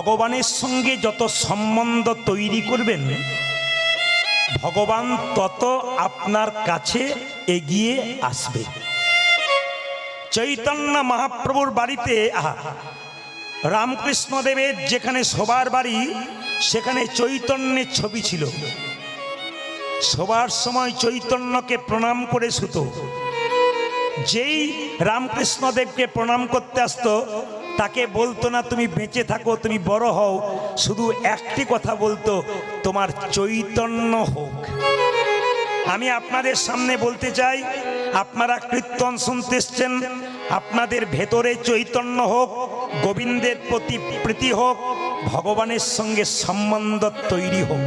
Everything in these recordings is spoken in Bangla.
ভগবানের সঙ্গে যত সম্বন্ধ তৈরি করবেন, ভগবান তত আপনার কাছে এগিয়ে আসবে। চৈতন্য মহাপ্রভুর বাড়িতে, আহা রামকৃষ্ণ দেবের যেখানে সবার বাড়ি, সেখানে চৈতন্যের ছবি ছিল। সবার সময় চৈতন্যকে প্রণাম করে শুত। যেই রামকৃষ্ণ দেবকে প্রণাম করতে আসতো তাকে বলতো না, তুমি বেঁচে থাকো, তুমি বড় হও। শুধু একটি কথা বলতো, তোমার চৈতন্য হোক। আমি আপনাদের সামনে বলতে চাই, আপনারা কীর্তন শুনতে এসছেন, আপনাদের ভেতরে চৈতন্য হোক, গোবিন্দের প্রতি প্রীতি হোক, ভগবানের সঙ্গে সম্বন্ধ তৈরি হোক।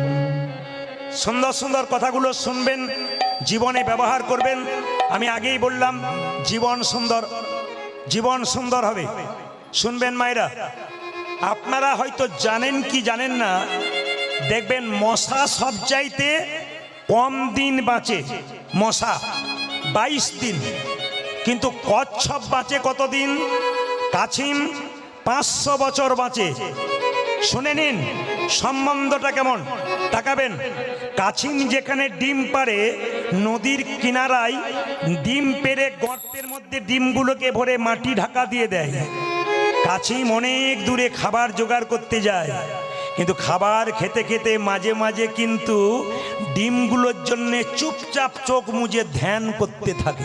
সুন্দর সুন্দর কথাগুলো শুনবেন, জীবনে ব্যবহার করবেন। আমি আগেই বললাম, জীবন সুন্দর জীবন সুন্দর হবে। শুনবেন মায়েরা, আপনারা হয়তো জানেন কি জানেন না, দেখবেন মশা সব চাইতে কম দিন বাঁচে, মশা বাইশ দিন। কিন্তু কচ্ছপ বাঁচে কতদিন? কাছিম পাঁচশো বছর বাঁচে। শুনে নিন, সম্বন্ধটা কেমন? তাকাবেন। কাছিম যেখানে ডিম পারে নদীর কিনারায় ডিম পেরে গর্তের মধ্যে ডিমগুলোকে ভরে মাটি ঢাকা দিয়ে দেয়। কাছিম অনেক দূরে খাবার জোগাড় করতে যায়। কিন্তু খাবার খেতে খেতে মাঝে মাঝে কিন্তু ডিমগুলোর জন্যে চুপচাপ চোখ মুজে ধ্যান করতে থাকে।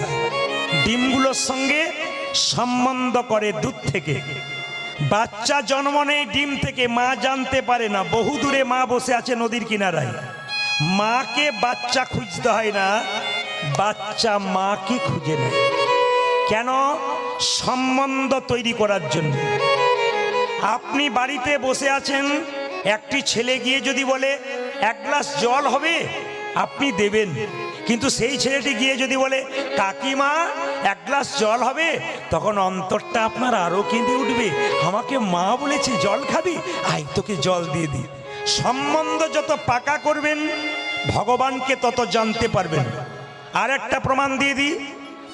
ডিমগুলোর সঙ্গে সম্বন্ধ করে দূর থেকে। বাচ্চা জন্ম নেই ডিম থেকে, মা জানতে পারে না। বহু দূরে মা বসে আছে নদীর কিনারায়। মাকে বাচ্চা খুঁজতে হয় না, বাচ্চা মাকে খুঁজে নেয়। কেন? সম্বন্ধ তৈরি করার জন্য। আপনি বাড়িতে বসে আছেন, একটি ছেলে গিয়ে যদি বলে, এক গ্লাস জল হবে? আপনি দেবেন। কিন্তু সেই ছেলেটি গিয়ে যদি বলে, কাকিমা, এক গ্লাস জল হবে? তখন অন্তরটা আপনার আরও কেঁদে উঠবে। আমাকে মা বলেছে জল খাবি? আই তোকে জল দিয়ে দিই। সম্বন্ধ যত পাকা করবেন, ভগবানকে তত জানতে পারবেন। আর একটা প্রমাণ দিয়ে দিই।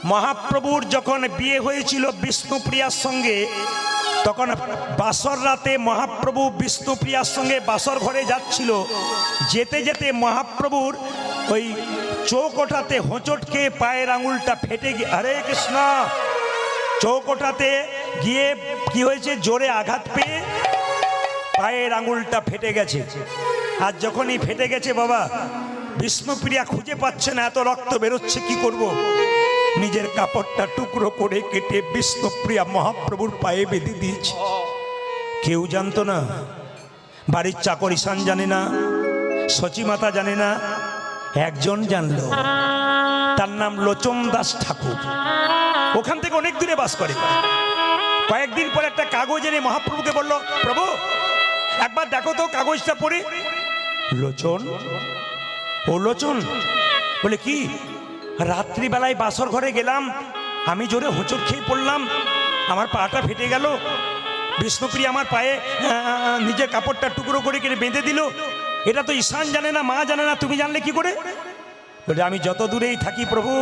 মহাপ্রভুর যখন বিয়ে হয়েছিল বিষ্ণুপ্রিয়ার সঙ্গে, তখন বাসর রাতে মহাপ্রভু বিষ্ণুপ্রিয়ার সঙ্গে বাসর ঘরে যাচ্ছিল। যেতে যেতে মহাপ্রভুর ওই চৌকোটাতে হোঁচট খেয়ে পায়ের আঙুলটা ফেটে গিয়ে হরে কৃষ্ণ! চৌকোটাতে গিয়ে কি হয়েছে? জোরে আঘাত পেয়ে পায়ের আঙুলটা ফেটে গেছে। আর যখনই ফেটে গেছে বাবা, বিষ্ণুপ্রিয়া খুঁজে পাচ্ছে না, এত রক্ত বেরোচ্ছে, কি করব। নিজের কাপড়টা টুকরো করে কেটে বিষ্ণুপ্রিয়া মহাপ্রভুর পায়ে বেঁধে দিয়েছে। কেউ জানতো না, বাড়ির চাকর ঈশান জানে না সচিমাতা জানে না, একজন জানলো। তার নাম লোচন দাস ঠাকুর। ওখান থেকে অনেক দূরে বাস করে। কয়েকদিন পর একটা কাগজ এনে মহাপ্রভুকে বলল, প্রভু, একবার দেখো তো কাগজটা পড়ে। লোচন? ও লোচন? বলে, কি? রাত্রিবেলায় বাসর ঘরে গেলাম, আমি জোরে হোঁচট খেয়ে পড়লাম, আমার পাটা ফেটে গেল। বিষ্ণুপ্রিয়া আমার পায়ে নিজের কাপড়টা টুকরো করে কেটে বেঁধে দিল। এটা তো ঈশান জানে না, মা জানে না, তুমি জানলে কি করে? বলে, আমি যত দূরেই থাকি প্রভু,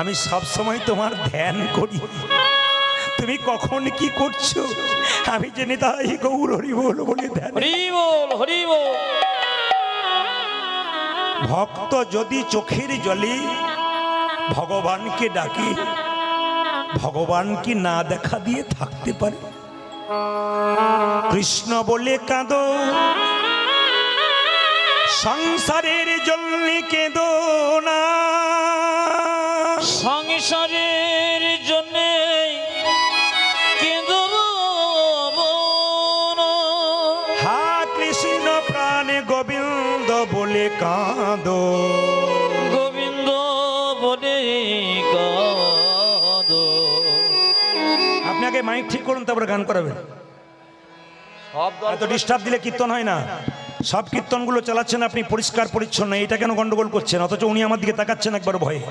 আমি সব সময় তোমার ধ্যান করি। তুমি কখন কি করছ? আমি জেনে তাই গৌর হরি বল বলে ধ্যান হরি বল হরি বল ভক্ত যদি চোখের জলে ভগবানকে ডাকে, ভগবান কি না দেখা দিয়ে থাকতে পারে? কৃষ্ণ বলে কাঁদো, সংসারের জন্য কেঁদো না। সংসারের তারপরে গান করাবেন সব এত ডিস্টার্ব দিলে কীর্তন হয় না। সব কীর্তনগুলো চালাচ্ছেন আপনি পরিষ্কার পরিচ্ছন্ন এটা কেন গন্ডগোল করছেন অথচ উনি আমার দিকে তাকাচ্ছেন একবার ভয়ে।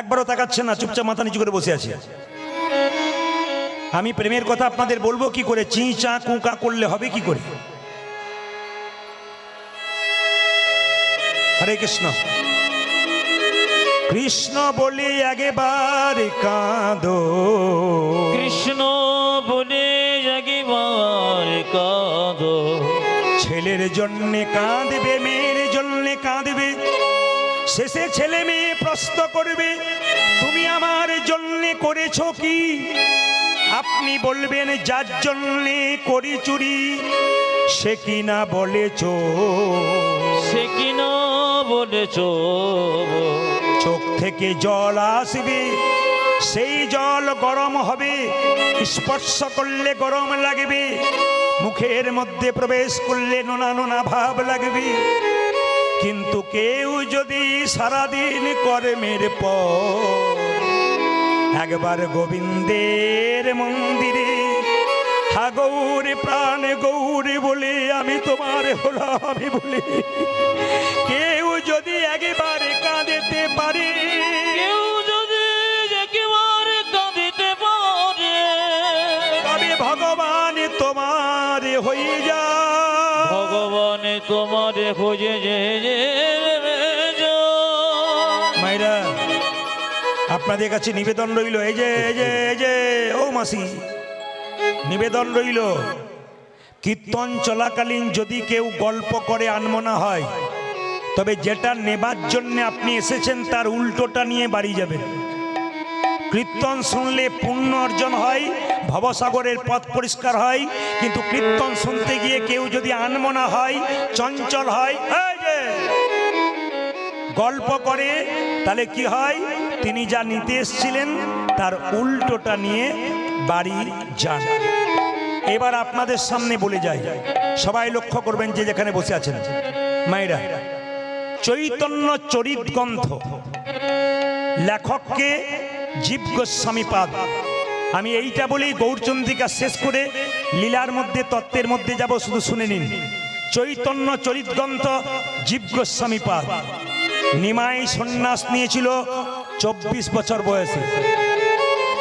একবারও তাকাচ্ছেন না চুপচাপ মাথা নিচু করে বসে আছে। আমি প্রেমের কথা আপনাদের বলব কি করে? চি চা কুকা করলে হবে কি করে? হরে কৃষ্ণ। কৃষ্ণ বলে আগেবার কাঁদো। কৃষ্ণ বলে কাঁদো। ছেলের জন্যে কাঁদবে মেয়ের জন্যে কাঁদবে। শেষে ছেলে মেয়ে প্রশ্ন করবে তুমি আমার জন্যে করেছ কি? আপনি বলবেন যার জন্যে করি চুরি সে কি না বলেছ? সে কি না বলেছ? চোখ থেকে জল আসবে, সেই জল গরম হবে, স্পর্শ করলে গরম লাগবে, মুখের মধ্যে প্রবেশ করলে নোনা নোনা ভাব লাগবে। কিন্তু কেউ যদি সারাদিন কর্মের পর একবার গোবিন্দের মন্দিরে হা গৌর প্রাণ গৌর বলে আমি তোমার হলাম আমি বলে, কেউ যদি একবারে কাঁদেতে পারে। কেউ যদি একেবারে কাঁদিতে পারে। তবে ভগবান তোমার হয়ে যা। ভগবান তোমারে খুঁজে যে আপনাদের কাছে নিবেদন রইল। এই যে এই যে এই যে ও মাসি নিবেদন রইল। কীর্তন চলাকালীন যদি কেউ গল্প করে আনমনা হয় তবে যেটা নেবার জন্য আপনি এসেছেন, তার উল্টোটা নিয়ে বাড়ি যাবেন। কীর্তন শুনলে পুণ্য অর্জন হয়, ভবসাগরের পথ পরিষ্কার হয়, কিন্তু কীর্তন শুনতে গিয়ে কেউ যদি আনমনা হয়, চঞ্চল হয় গল্প করে, তাহলে কি হয়? তিনি যা নিতে এসছিলেন, তার উল্টোটা নিয়ে বাড়ি যান। এবার আপনাদের সামনে বলে যাই। সবাই লক্ষ্য করবেন যে যেখানে বসে আছেন, মায়েরা। চৈতন্য চরিত গ্রন্থ লেখককে জীব গোস্বামী পাদ। আমি এইটা বলেই গৌরচন্দ্রিকা শেষ করে লীলার মধ্যে, তত্ত্বের মধ্যে যাব, শুধু শুনে নিন। চৈতন্য চরিত গ্রন্থ জীব গোস্বামী পাদ। নিমাই সন্ন্যাস নিয়েছিল চব্বিশ বছর বয়সে।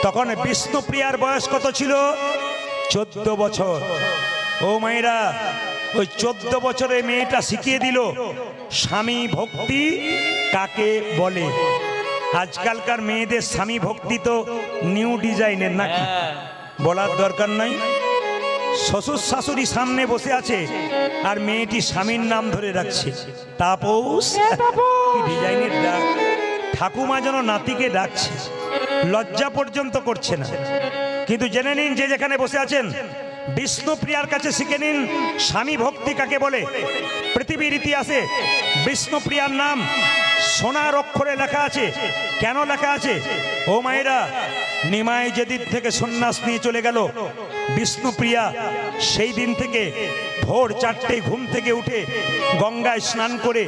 তখন বিষ্ণুপ্রিয়ার বয়স কত ছিল? চোদ্দ বছর। ও মায়েরা ওই চোদ্দ বছরে মেয়েটা শিখিয়ে দিল স্বামী ভক্তি কাকে বলে? আজকালকার মেয়েদের স্বামী ভক্তি তো নিউ ডিজাইনের নাকি? বলার দরকার নাই। শ্বশুর শাশুড়ি সামনে বসে আছে আর মেয়েটি স্বামীর নাম ধরে রাখছে। তাপস ডিজাইনের ডাক? ঠাকুমা যেন নাতিকে ডাকছে। লজ্জা পর্যন্ত করছে না। কিন্তু জেনে নিন যে যেখানে বসে আছেন বিষ্ণুপ্রিয়ার কাছে শিখে নিন, স্বামী ভক্তি কাকে বলে? পৃথিবীর ইতিহাসে বিষ্ণুপ্রিয়ার নাম সোনার অক্ষরে লেখা আছে। কেন লেখা আছে? ও মায়েরা, নিমাই যেদিন থেকে সন্ন্যাস নিয়ে চলে গেল বিষ্ণুপ্রিয়া সেই দিন থেকে ভোর চারটে ঘুম থেকে উঠে গঙ্গায় স্নান করে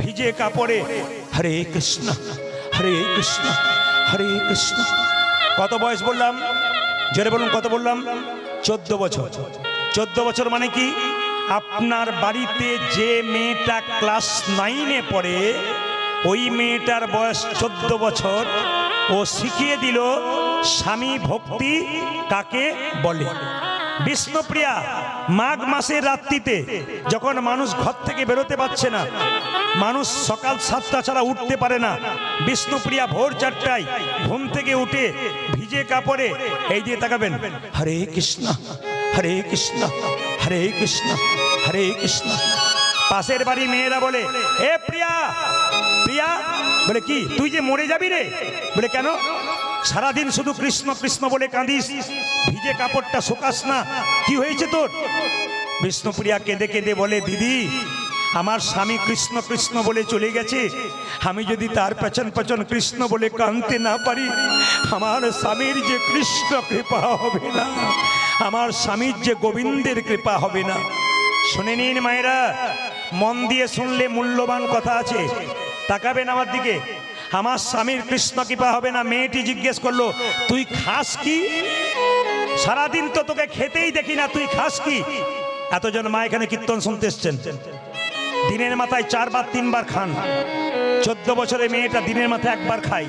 ভিজে কাপড়ে হরে কৃষ্ণ হরে কৃষ্ণ হরে কৃষ্ণ। কত বয়স বললাম? জোরে বলুন, কত বললাম? চোদ্দ বছর। চোদ্দ বছর মানে কি? আপনার বাড়িতে যে মেয়েটা ক্লাস নাইনে পড়ে, ওই মেয়েটার বয়স চোদ্দ বছর। ও শিখিয়ে দিল স্বামী ভক্তি কাকে বলে। বিষ্ণুপ্রিয়া, মাঘ মাসের রাত্রিতে যখন মানুষ ঘর থেকে বেরোতে পারছে না, মানুষ সকাল সাতটা ছাড়া উঠতে পারে না, বিষ্ণুপ্রিয়া ভোর চারটায় ঘুম থেকে উঠে ভিজে কাপড়ে এই দিয়ে তাকাবেন। হরে কৃষ্ণ হরে কৃষ্ণ হরে কৃষ্ণ হরে কৃষ্ণ। পাশের বাড়ি মেয়েরা বলে এ প্রিয়া প্রিয়া। বলে কি তুই যে মরে যাবি রে? বলে কেন? সারাদিন শুধু কৃষ্ণ কৃষ্ণ বলে কাঁদিস। ভিজে কাপড়টা শোকাস না। কি হয়েছে তোর? বিষ্ণুপ্রিয়া কেঁদে কেঁদে বলে দিদি আমার স্বামী কৃষ্ণ কৃষ্ণ বলে চলে গেছে। আমি যদি তার পেছন পেছন কৃষ্ণ বলে কাঁদতে না পারি, আমার স্বামীর যে কৃষ্ণ কৃপা হবে না, আমার স্বামীর যে গোবিন্দের কৃপা হবে না। শুনে নিন মায়েরা, মন দিয়ে শুনলে মূল্যবান কথা আছে। তাকাবেন আমার দিকে। আমার স্বামীর কৃষ্ণ কৃপা হবে না, মেয়েটি জিজ্ঞেস করল, তুই খাস কি? সারাদিন তো তোকে খেতেই দেখি না, তুই খাস কি? এতজন মা এখানে কীর্তন শুনতে এসছেন। দিনের মাথায় চারবার, তিনবার খান। চোদ্দ বছরের মেয়েটা দিনের মাথায় একবার খায়।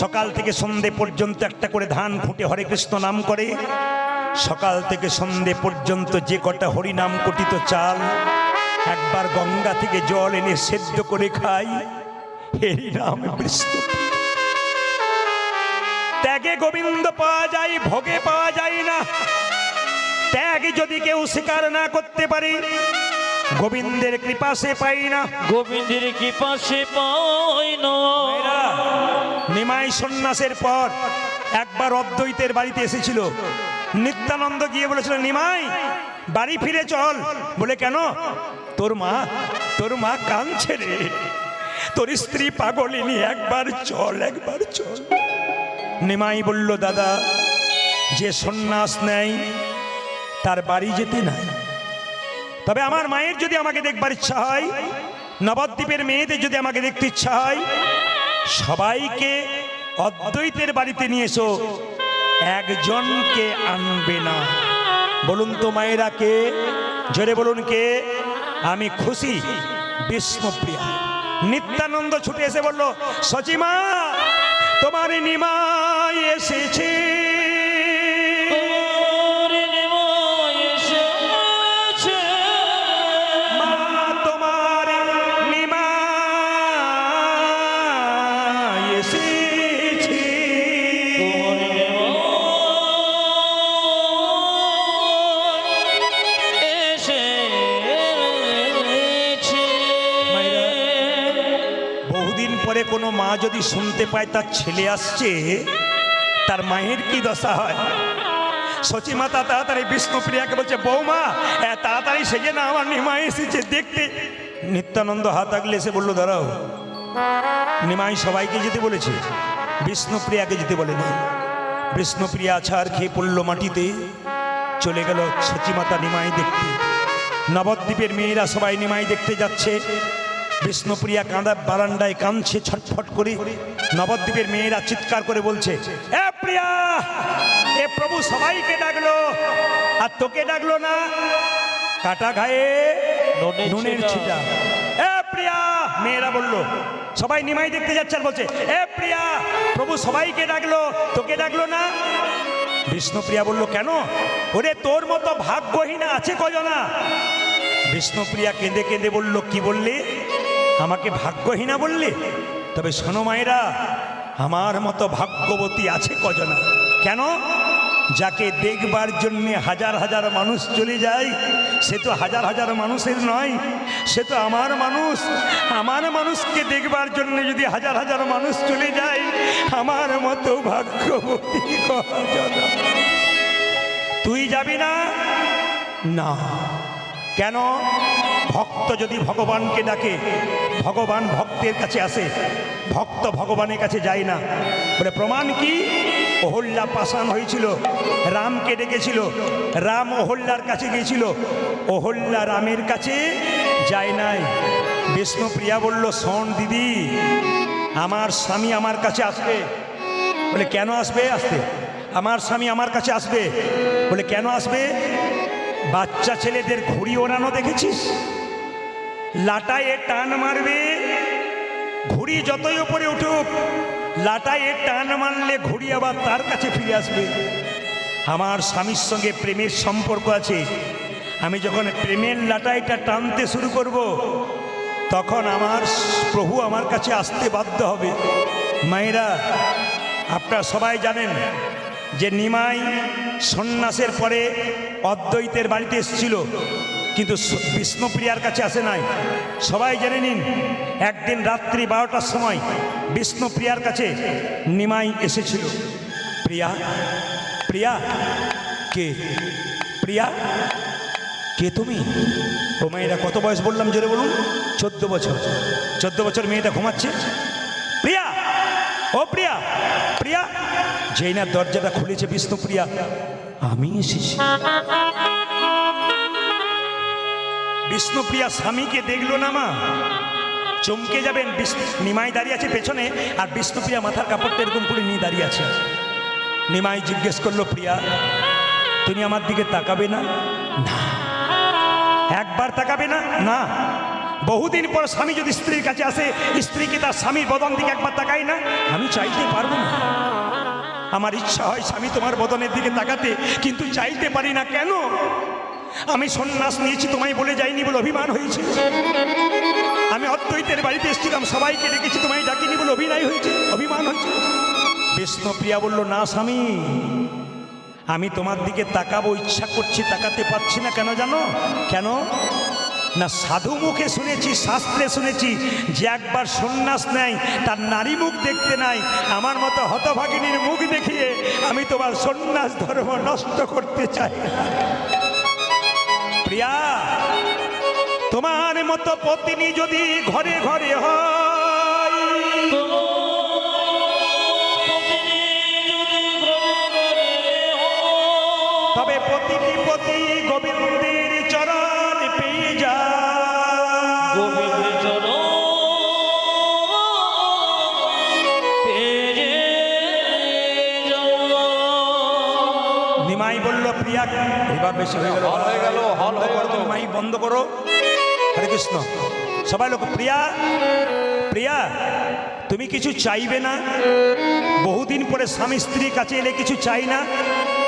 সকাল থেকে সন্ধে পর্যন্ত একটা করে ধান ফুটে হরে কৃষ্ণ নাম করে। সকাল থেকে সন্ধে পর্যন্ত যে কটা হরি নাম কটিত চাল, একবার গঙ্গা থেকে জল এনে সেদ্ধ করে খাই এই নাম ত্যাগে গোবিন্দ পাওয়া যায়, ভোগে পাওয়া যায় না। ত্যাগ যদি কেউ স্বীকার না করতে পারে গোবিন্দের কৃপা সে পাই না। গোবিন্দের কি পাশে পাই না। নিমাই সন্ন্যাসের পর একবার অদ্বৈতের বাড়িতে এসেছিল। নিত্যানন্দ গিয়ে বলেছিল নিমাই বাড়ি ফিরে চল। বলে কেন? তোর মা তোর মা কাঁদছে রে। তোর স্ত্রী পাগলিনী একবার চল একবার চল। নিমাই বলল দাদা যে সন্ন্যাস নেয় তার বাড়ি যেতে নাই। তবে আমার মায়ের যদি আমাকে দেখবার ইচ্ছা হয়, নবদ্বীপের মেয়েদের যদি আমাকে দেখতে ইচ্ছা হয়, সবাইকে অদ্বৈতের বাড়িতে নিয়ে এসো, একজনকে আনবে না। বলুন তো মায়েরা কে? জোরে বলুন কে? আমি খুশি, বিষ্ণুপ্রিয়া। নিত্যানন্দ ছুটে এসে বলল, সচিমা, তোমার নিমাই এসেছে। বহুদিন পরে কোনো মা যদি শুনতে পায় তার ছেলে আসছে, তার মায়ের কি দশা হয়? সচি মাতা তাড়াতাড়ি বিষ্ণুপ্রিয়াকে বলছে, বৌমা তাড়াতাড়ি সেজে না আমার নিমাই এসেছে দেখতে। নিত্যানন্দ হাত আগলে এসে বলল, দাঁড়াও, নিমাই সবাইকে যেতে বলেছে, বিষ্ণুপ্রিয়াকে যেতে বলেনি। বিষ্ণুপ্রিয়া আছাড় খেয়ে পড়ল মাটিতে, চলে গেল সচিমাতা নিমাই দেখতে। নবদ্বীপের মেয়েরা সবাই নিমাই দেখতে যাচ্ছে। বিষ্ণুপ্রিয়া কাঁদা বারান্দায় কাঁদছে ছটফট করে। নবদ্বীপের মেয়েরা চিৎকার করে বলছে এ প্রিয়া এ প্রভু সবাইকে ডাকলো আর তোকে ডাকলো না? কাটা ঘায়ে নুনের। ছিটা। এ প্রিয়া মেয়েরা বলল। সবাই নিমাই দেখতে যাচ্ছে আর বলছে এ প্রিয়া প্রভু সবাইকে ডাকলো তোকে ডাকলো না? বিষ্ণুপ্রিয়া বলল কেন? ওরে তোর মতো ভাগ্যহীনা আছে কজনা? বিষ্ণুপ্রিয়া কেঁদে কেঁদে বলল কি বললে? আমাকে ভাগ্যহীনা বললে? তবে শোনো মায়েরা, আমার মতো ভাগ্যবতী আছে কজনা? কেন? যাকে দেখবার জন্যে হাজার হাজার মানুষ চলে যায়, সে তো হাজার হাজার মানুষের নয়, সে তো আমার মানুষ। আমার মানুষকে দেখবার জন্য যদি হাজার হাজার মানুষ চলে যায়, আমার মতো ভাগ্যবতী তুই যাবি না? না। কেন? ভক্ত যদি ভগবানকে ডাকে, ভগবান ভক্তের কাছে আসে, ভক্ত ভগবানের কাছে যায় না। বলে, প্রমাণ কি? অহল্যা পাষাণ হয়েছিল, রামকে ডেকেছিল, রাম অহল্যার কাছে গিয়েছিল অহল্যা রামের কাছে যায় নাই। বিষ্ণুপ্রিয়া বলল, শোন দিদি, আমার স্বামী আমার কাছে আসবে। বলে, কেন আসবে? আসতে। আমার স্বামী আমার কাছে আসবে। বলে, কেন আসবে? বাচ্চা ছেলেদের ঘুড়ি ওড়ানো দেখেছিস? লাটায় টান মারবে। ঘুড়ি যতই উপরে উঠুক লাটায় টান মারলে ঘুড়ি আবার তার কাছে ফিরে আসবে। আমার স্বামীর সঙ্গে প্রেমের সম্পর্ক আছে। আমি যখন প্রেমের লাটাইটা টানতে শুরু করব, তখন আমার প্রভু আমার কাছে আসতে বাধ্য হবে। মায়েরা, আপনারা সবাই জানেন যে নিমাই সন্ন্যাসের পরে অদ্বৈতের বাড়িতে এসেছিল। কিন্তু বিষ্ণুপ্রিয়ার কাছে আসে নাই। সবাই জেনে নিন, একদিন রাত্রি বারোটার সময় বিষ্ণুপ্রিয়ার কাছে নিমাই এসেছিল। প্রিয়া প্রিয়া, কে? প্রিয়া, কে তুমি? ও মেয়েরা, কত বয়স বললাম জোরে বলুন? চোদ্দ বছর। চোদ্দ বছর মেয়েটা ঘুমাচ্ছে? প্রিয়া, ও প্রিয়া প্রিয়া, যেই না দরজাটা খুলেছে বিষ্ণুপ্রিয়া, আমি এসেছি। বিষ্ণুপ্রিয়া স্বামীকে দেখল না মা? চমকে যাবেন নিমাই দাঁড়িয়ে আছে পেছনে, আর বিষ্ণুপ্রিয়া মাথার কাপড়টা এরকম করে নিয়ে দাঁড়িয়ে আছে। নিমাই জিজ্ঞেস করল, প্রিয়া, তুমি আমার দিকে তাকাবে না? না। একবার তাকাবে না? না। বহুদিন পর স্বামী যদি স্ত্রীর কাছে আসে স্ত্রীকে তার স্বামীর বদন দিকে একবার তাকাই না? আমি চাইতে পারব না। আমার ইচ্ছা হয় স্বামী তোমার বদনের দিকে তাকাতে, কিন্তু চাইতে পারি না কেন? আমি সন্ন্যাস নিয়েছি, তোমায় বলে যাইনি বলে অভিমান হয়েছে। আমি অদ্বৈতের বাড়িতে এসেছিলাম, সবাইকে ডেকেছি, তোমায় ডাকিনি বলে অভিনয় হয়েছে, অভিমান হয়েছে। বিষ্ণুপ্রিয়া বলল, না স্বামী, আমি তোমার দিকে তাকাবো, ইচ্ছা করছি, তাকাতে পারছি না। কেন জানো? কেন? না, সাধু মুখে শুনেছি, শাস্ত্রে শুনেছি, যে একবার সন্ন্যাস নেয়, তার নারী মুখ দেখতে নাই, আমার মতো হতভাগিনীর মুখ দেখিয়ে আমি তোমার সন্ন্যাস ধর্ম নষ্ট করতে চাই প্রিয়া তোমার মতো পত্নী যদি ঘরে ঘরে হয় নিমাই বলল প্রিয়া এবার বেশি হয়ে গেল। হল হয়ে গেল, হল হয়ে গেল। নিমাই বন্ধ করো। হরে কৃষ্ণ। সবাই লোক প্রিয়া প্রিয়া তুমি কিছু চাইবে না? বহুদিন পরে স্বামী স্ত্রীর কাছে এলে কিছু চাই না?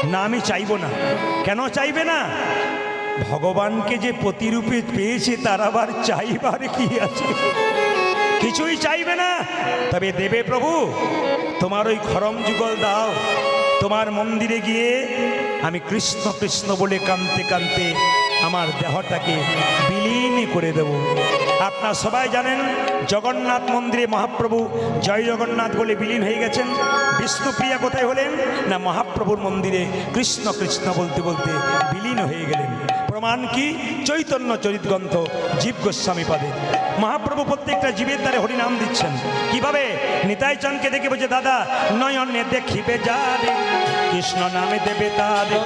না আমি চাইব না। কেন চাইবে না? ভগবানকে যে প্রতিরূপে পেয়েছে তার আবার চাইবার কি আছে? কিছুই চাইবে না। তবে দেবে প্রভু তোমার ওই খরম যুগল দাও। তোমার মন্দিরে গিয়ে আমি কৃষ্ণ কৃষ্ণ বলে কানতে কানতে আমার দেহটাকে বিলীন করে দেব। আপনার সবাই জানেন, জগন্নাথ মন্দিরে মহাপ্রভু জয় জগন্নাথ বলে বিলীন হয়ে গেছেন। বিষ্ণুপ্রিয়া কোথায় হলেন? না, মহাপ্রভুর মন্দিরে কৃষ্ণ কৃষ্ণ বলতে বলতে বিলীন হয়ে গেলেন। প্রমাণ কি? চৈতন্য চরিত গ্রন্থ জীব গোস্বামী পাদে। মহাপ্রভু প্রত্যেকটা জীবের দ্বারে হরিনাম দিচ্ছেন। কীভাবে? নিতাই চাঁদকে দেখে বলছে, দাদা, নয়নে দেখিবে যারে, কৃষ্ণ নামে দেবে তারে।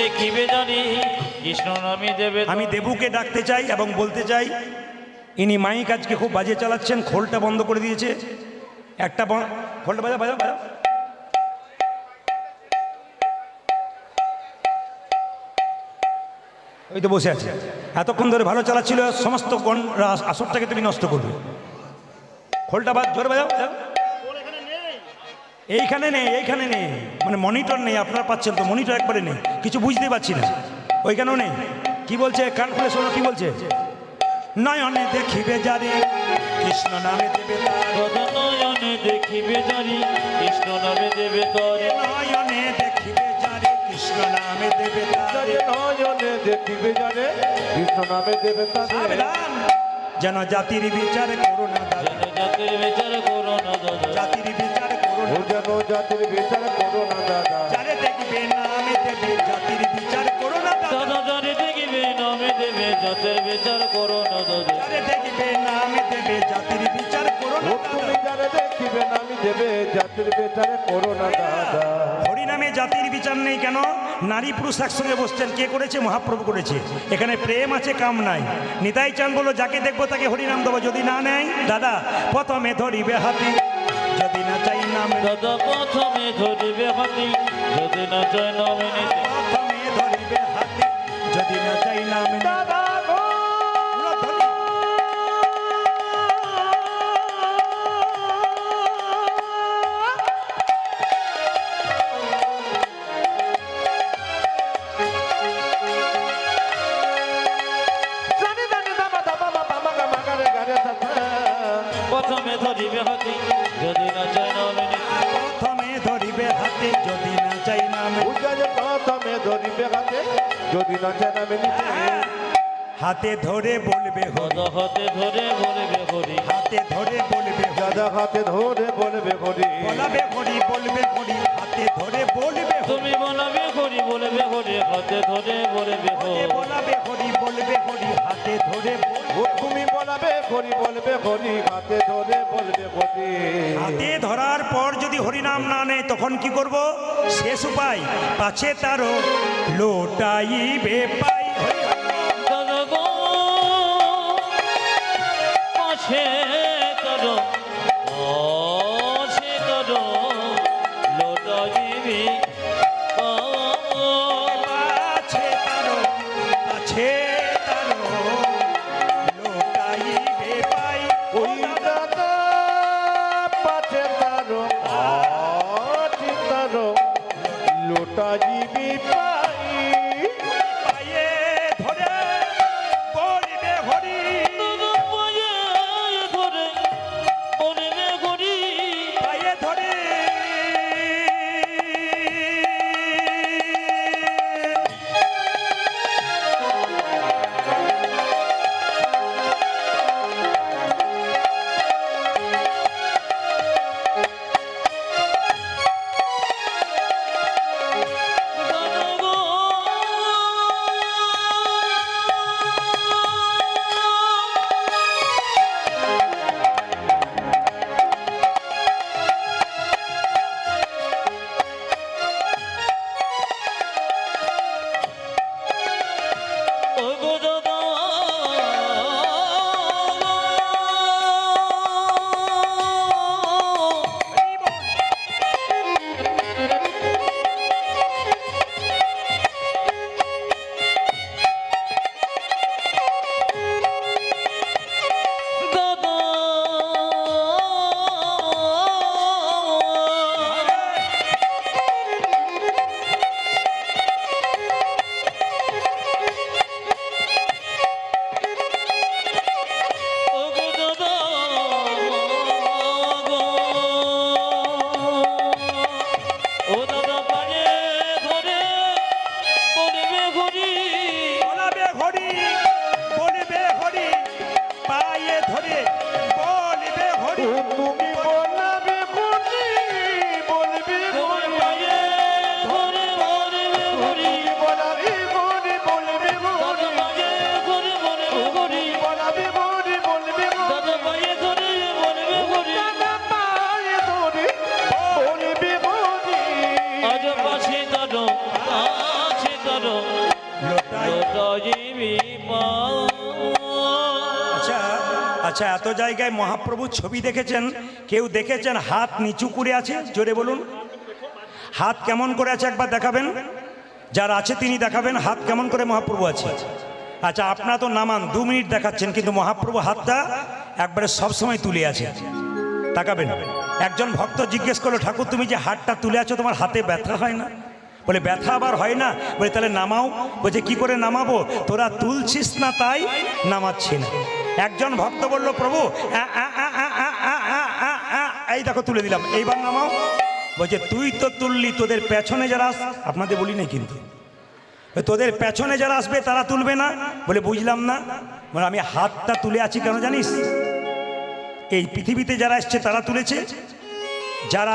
দেখিবে জানি কৃষ্ণ নামে দেবে আমি দেবুকে ডাকতে চাই এবং বলতে চাই, ইনি মাইক আজকে খুব বাজে চালাচ্ছেন, খোলটা বন্ধ করে দিয়েছে। একটা খোলটা বাজা বাজা বাজা ওই তো বসে আছে। এতক্ষণ ধরে ভালো চালাচ্ছিল সমস্ত গণ আসরটাকে তুমি নষ্ট করবে। খোলটা বাদ জোরে বাজাও। এইখানে নেই এইখানে নেই। মানে মনিটর নেই আপনারা পাচ্ছেন তো মনিটর একবারে নেই। কিছু বুঝতে পারছি না। ওইখানেও নেই। কি বলছে? কান খুলে শোনো কি বলছে? নয়নে দেখিবে যারে কৃষ্ণ নামে দেবে নয়নে দেখিবে জানি কৃষ্ণ নামে দেবে তরে। যারে কৃষ্ণ নামে দেবে তার। নয়নে দেখিবে জানে কৃষ্ণ নামে দেবে তাদের সাবধান। যেন জাতির বিচার করো না যেন জাতির বিচার করো না জাতির বিচার করো না। যেন জাতির বিচার করো না দাদা। যারে দেখবে নামে দেবে জাতির বিচার করো না দাদা। দাদা জানি নামে দেবে জাতির বিচার করো না দাদা। যারে দেখবে নামে দেবে জাতির বিচার তুমি যারে দেখিবে নামি দেবে জাতির বিচার করো না দাদা হরিনামে জাতির বিচার নেই কেন? নারী পুরুষ একসঙ্গে বসছেন। কে করেছে? মহাপ্রভু করেছে। এখানে প্রেম আছে কাম নাই। নিতাই চান বলো যাকে দেখব তাকে হরিনাম দেবো যদি না নেয়? দাদা প্রথমে ধরিবে হাতি যদি না চাই নাম। দাদা প্রথমে ধরিবে হাতি যদি না চায় নামে প্রথমে ধরিবে হাতি যদি না প্রথমে ধরিবে হাতি যদি না নামে প্রথমে ধরিবে হাতে যদি না চাই নাম প্রথমে ধরিবে হাতে যদি না নিতে হাতে ধরে বলবে হরি। হাতে ধরে বলবে হরি। হাতে ধরে বলবে দাদা হাতে ধরে বলবে হরি। বলাবে হরি বলবে হরি হাতে ধরে বলবে তুমি বলাবে হরি বলবে হরি হাতে ধরে বলবে হরি। বলাবে হরি বলবে হরি হাতে ধরে হরি বলবে হাতে বলবে ধরার পর যদি হরিনাম না নেয়, তখন কি করব? শেষ উপায়, পাছে তারও লোটাই পাই আচ্ছা আচ্ছা এত জায়গায় মহাপ্রভুর ছবি দেখেছেন? কেউ দেখেছেন? হাত নিচু করে আছে? জোরে বলুন। হাত কেমন করে আছে একবার দেখাবেন? যার আছে তিনি দেখাবেন, হাত কেমন করে মহাপ্রভু আছে? আচ্ছা আপনার তো নামান, দু মিনিট দেখাচ্ছেন, কিন্তু মহাপ্রভু হাতটা একবারে সবসময় তুলে আছে। তাকাবেন। একজন ভক্ত জিজ্ঞেস করল, ঠাকুর, তুমি যে হাতটা তুলে আছো, তোমার হাতে ব্যথা হয় না? বলে, ব্যথা আবার হয় না? বলে, তাহলে নামাও। বলছে, কি করে নামাবো? তোরা তুলছিস না তাই নামাচ্ছি না। একজন ভক্ত বলল, প্রভু এই দেখো, তুলে দিলাম। এইবার নামাও। বলছে, তুই তো তুললি, তোদের পেছনে যারা আপনাদের বলি নাই কিন্তু। তোদের পেছনে যারা আসবে, তারা তুলবে না? বলে, বুঝলাম না। মানে আমি হাতটা তুলে আছি কেন জানিস? এই পৃথিবীতে যারা এসছে, তারা তুলেছে? যারা